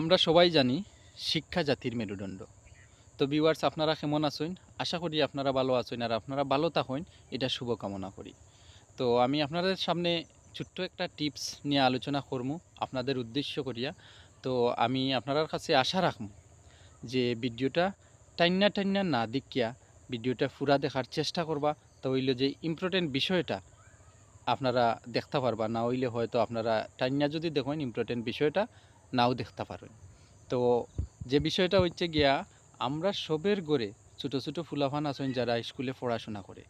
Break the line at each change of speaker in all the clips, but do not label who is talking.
আমরা সবাই জানি শিক্ষা জাতির মেরুদণ্ড। তো ভিউয়ার্স আপনারা কেমন আছেন? আশা করি আপনারা ভালো আছেন আর আপনারা ভালো থাকেন। এটা শুভকামনা করি। তো আমি আপনাদের সামনে ছোট্ট একটা টিপস নিয়ে আলোচনা করব আপনাদের উদ্দেশ্য করিয়া। তো আমি আপনার কাছে আশা রাখব যে ভিডিওটা টাইনা টাইনা না দেখিয়া ভিডিওটা ফুরা দেখার চেষ্টা করবা। তো হইলে যে ইম্পর্টেন্ট বিষয়টা আপনারা দেখতে পারবা। না হইলে হয়তো আপনারা টাইনা যদি দেখেন ইম্পর্টেন্ট বিষয়টা নাও দেখতে পারেন। তো যে বিষয়টা হচ্ছে গিয়া, আমরা সবের গড়ে ছোটো ছোটো ফুলাফান আছেন যারা স্কুলে পড়াশোনা করে।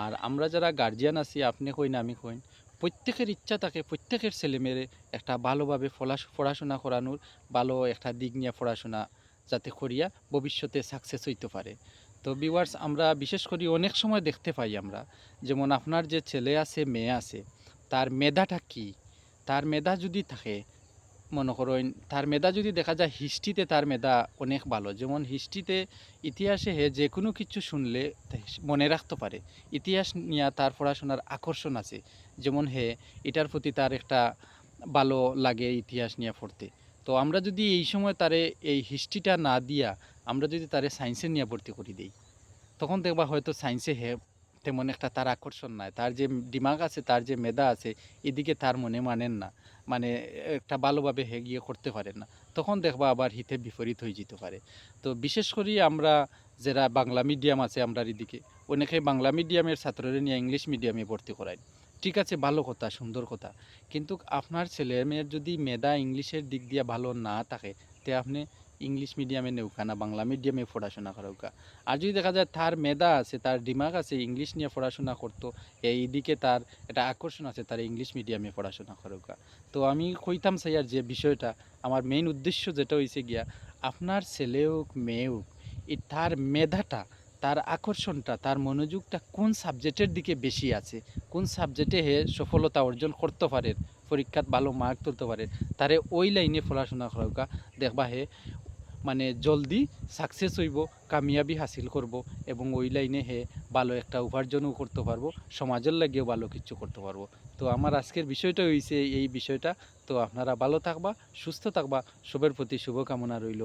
আর আমরা যারা গার্জিয়ান আছি, আপনি কইন আমি কইন প্রত্যেকের ইচ্ছা থাকে, প্রত্যেকের ছেলেমেয়েরে একটা ভালোভাবে পড়াশোনা করানোর, ভালো একটা দিক নিয়ে পড়াশোনা যাতে করিয়া ভবিষ্যতে সাকসেস হইতে পারে। তো ভিউয়ার্স আমরা বিশেষ করে অনেক সময় দেখতে পাই আমরা, যেমন আপনার যে ছেলে আছে, মেয়ে আছে, তার মেধাটা কি? তার মেধা যদি থাকে মনে করেন, তার মেধা যদি দেখা যায় হিস্ট্রিতে তার মেধা অনেক ভালো। যেমন হিস্ট্রিতে ইতিহাসে হে যে কোনো কিছু শুনলে মনে রাখতে পারে। ইতিহাস নিয়ে তার পড়াশোনার আকর্ষণ আছে। যেমন হে, এটার প্রতি তার একটা ভালো লাগে ইতিহাস নিয়ে পড়তে। তো আমরা যদি এই সময় তারে এই হিস্ট্রিটা না দিয়া, আমরা যদি তারে সায়েন্সে নিয়ে ভর্তি করে দিই, তখন দেখবা হয়তো সায়েন্সে হে তেমন একটা তার আকর্ষণ নাই। তার যে ডিমাগ আছে, তার যে মেধা আছে, এদিকে তার মনে মানেন না। মানে একটা ভালোভাবে হে গিয়ে করতে পারেন না। তখন দেখবা আবার হিতে বিপরীত হয়ে যেতে পারে। তো বিশেষ করে আমরা যারা বাংলা মিডিয়াম আছে, আমরা এদিকে, অনেকে বাংলা মিডিয়ামের ছাত্ররা নিয়ে ইংলিশ মিডিয়ামে ভর্তি করায়। ঠিক আছে, ভালো কথা, সুন্দর কথা। কিন্তু আপনার ছেলে মেয়ের যদি মেধা ইংলিশের দিক দিয়ে ভালো না থাকে, তে আপনি ইংলিশ মিডিয়ামে নেউকা না বাংলা মিডিয়ামে পড়াশোনা করাউকা। আর যদি দেখা যায় তার মেধা আছে, তার দিমাগ আছে, ইংলিশ নিয়ে পড়াশোনা করতো, এই দিকে তার একটা আকর্ষণ আছে, তার ইংলিশ মিডিয়ামে পড়াশোনা করাউকা। তো আমি কইতাম স্যার যে বিষয়টা, আমার মেইন উদ্দেশ্য যেটা হয়েছে গিয়া, আপনার ছেলে হোক, মেয়ে হোক তার মেধাটা, তার আকর্ষণটা, তার মনোযোগটা কোন সাবজেক্টের দিকে বেশি আছে, কোন সাবজেক্টে হে সফলতা অর্জন করতে পারে, পরীক্ষাত ভালো মার্ক তুলতে পারে, তারে ওই লাইনে পড়াশোনা করাউকা, দেখবা হে মানে জলদি সাকসেস হইব, কামিয়াবি হাসিল করব এবং ওই লাইনে হে ভালো একটা উপার্জনও করতে পারব, সমাজের লাগিয়েও ভালো কিছু করতে পারব। তো আমার আজকের বিষয়টা হয়েছে এই বিষয়টা। তো আপনারা ভালো থাকবা, সুস্থ থাকবা, সবের প্রতি শুভকামনা রইল।